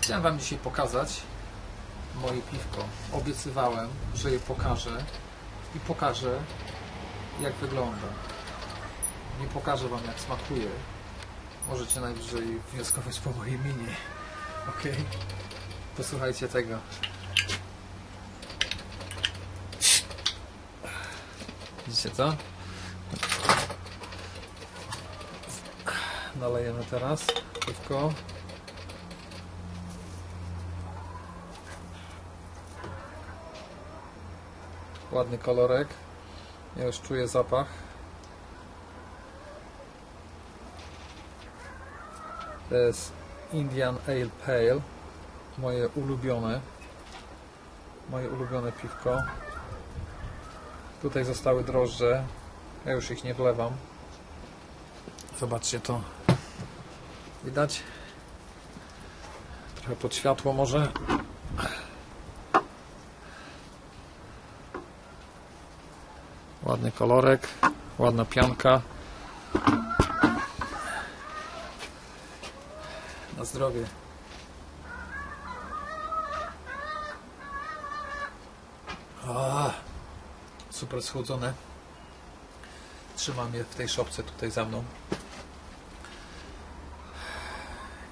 Chciałem Wam dzisiaj pokazać moje piwko. Obiecywałem, że je pokażę i pokażę jak wygląda. Nie pokażę Wam jak smakuje. Możecie najwyżej wnioskować po mojej minie. Ok? Posłuchajcie tego. Widzicie to? Nalejemy teraz piwko. Ładny kolorek. Ja już czuję zapach. To jest Indian Ale Pale. Moje ulubione. Moje ulubione piwko. Tutaj zostały drożdże. Ja już ich nie wlewam. Zobaczcie to. Widać? Trochę pod światło może. Ładny kolorek, ładna pianka. Na zdrowie. A, super schłodzone. Trzymam je w tej szopce tutaj za mną.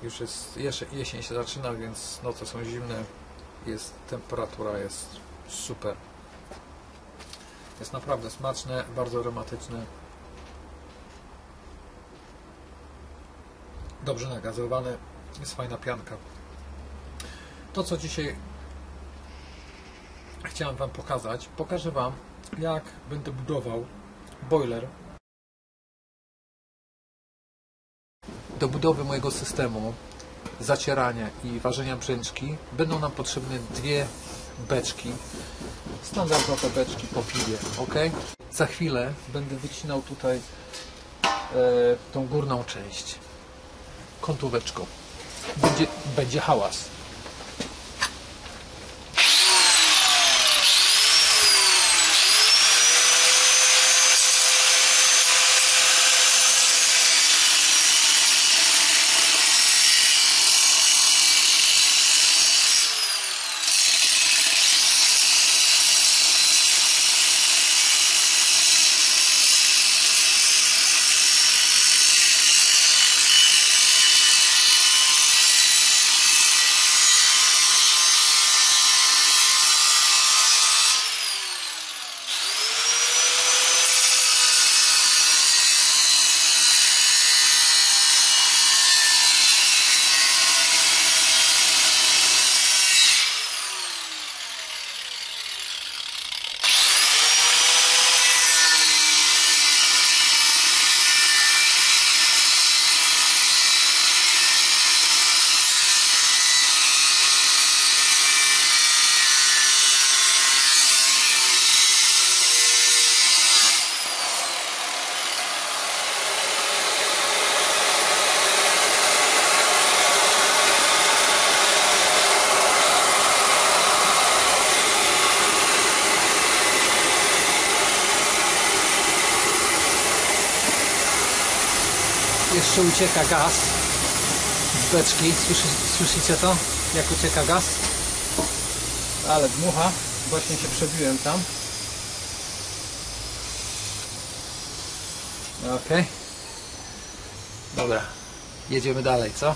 Już jest, jesień się zaczyna, więc noce są zimne. Jest, temperatura jest super. Jest naprawdę smaczne, bardzo aromatyczne. Dobrze nagazowane. Jest fajna pianka. To co dzisiaj chciałem Wam pokazać, pokażę Wam jak będę budował boiler do budowy mojego systemu zacierania i ważenia brzęczki będą nam potrzebne dwie beczki standardowe beczki po piwie, ok? Za chwilę będę wycinał tutaj e, tą górną część kątóweczką. Będzie, będzie hałas. Jeszcze ucieka gaz z beczki. Słyszy, słyszycie to? Jak ucieka gaz? Ale dmucha. Właśnie się przebiłem tam. Ok. Dobra. Jedziemy dalej, co?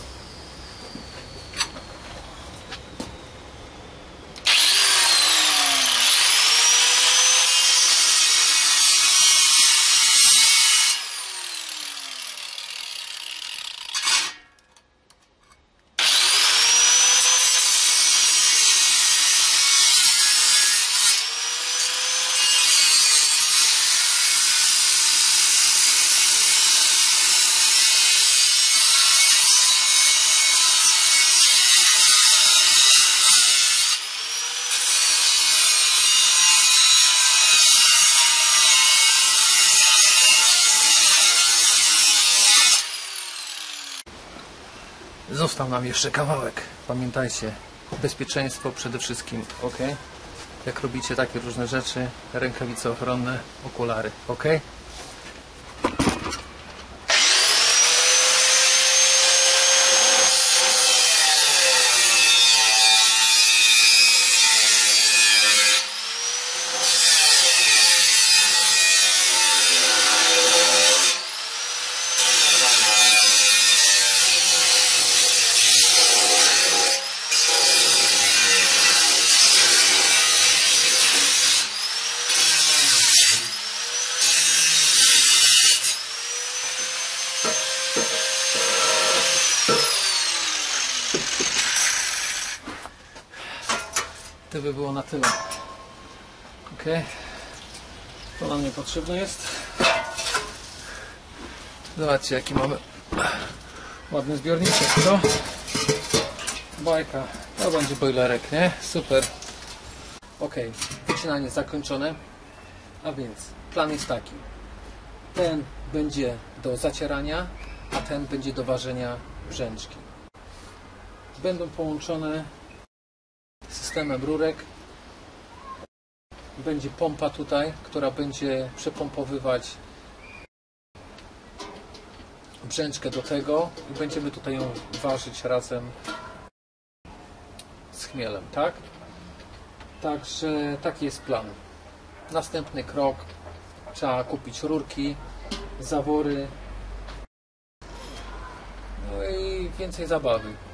Został nam jeszcze kawałek. Pamiętajcie, bezpieczeństwo przede wszystkim, ok? Jak robicie takie różne rzeczy, rękawice ochronne, okulary, ok? To by było na tyle. Ok. To nam niepotrzebne jest. Zobaczcie, jaki mamy Ładny zbiorniczek, co? bajka. To będzie boilerek, nie? Super. Ok, wycinanie zakończone. A więc plan jest taki. Ten będzie do zacierania, a ten będzie do ważenia brzęczki. Będą połączone systemem rurek. Będzie pompa tutaj, która będzie przepompowywać brzęczkę do tego i będziemy tutaj ją ważyć razem z chmielem, tak? Także taki jest plan. Następny krok. Trzeba kupić rurki, zawory. No i więcej zabawy.